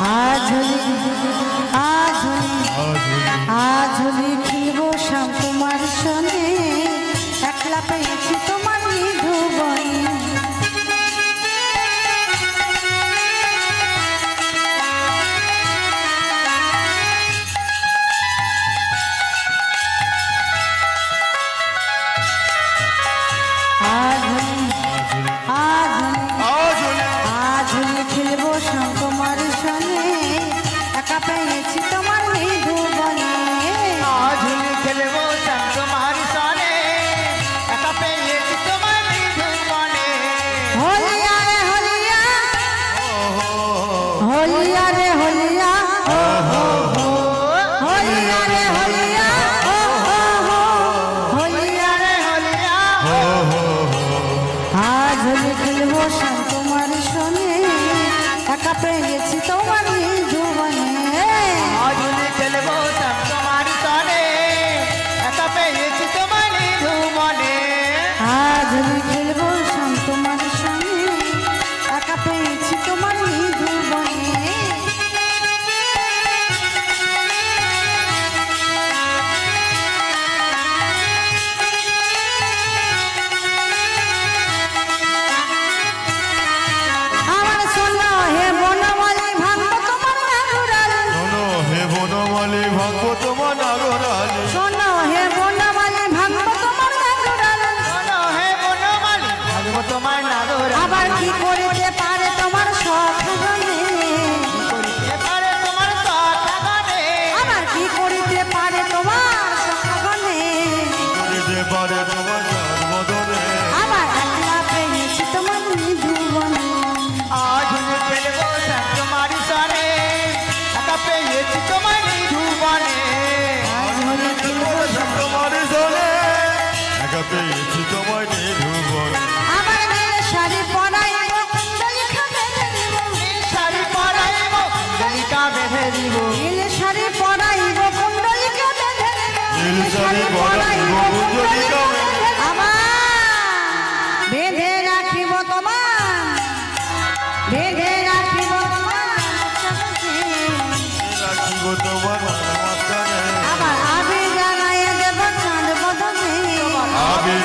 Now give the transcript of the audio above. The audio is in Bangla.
আঝলি আঝলি কি বসাম কুমার সঙ্গে। হলিয়া রে হলিয়া হলিয়া রে হলিয়া হলিয়া রে হলিয়া। আজ হলি খেলব শান তোমার শোনে একা পেয়েছি তোমার জীবনে আজ হলি খেলব শান তোমার শোনে একা পেয়েছি তোমার জীবনে আজ হলি করিতে পারে তোমার সখ গনে আমার কি করিতে পারে তোমার সখ গনে তোমার চলে বেঁধে রাখিব তোমার। বেঁধে রাখিব রাখিব তোমার আবার আবির জানাই দেব চাঁদ বদনে। আবির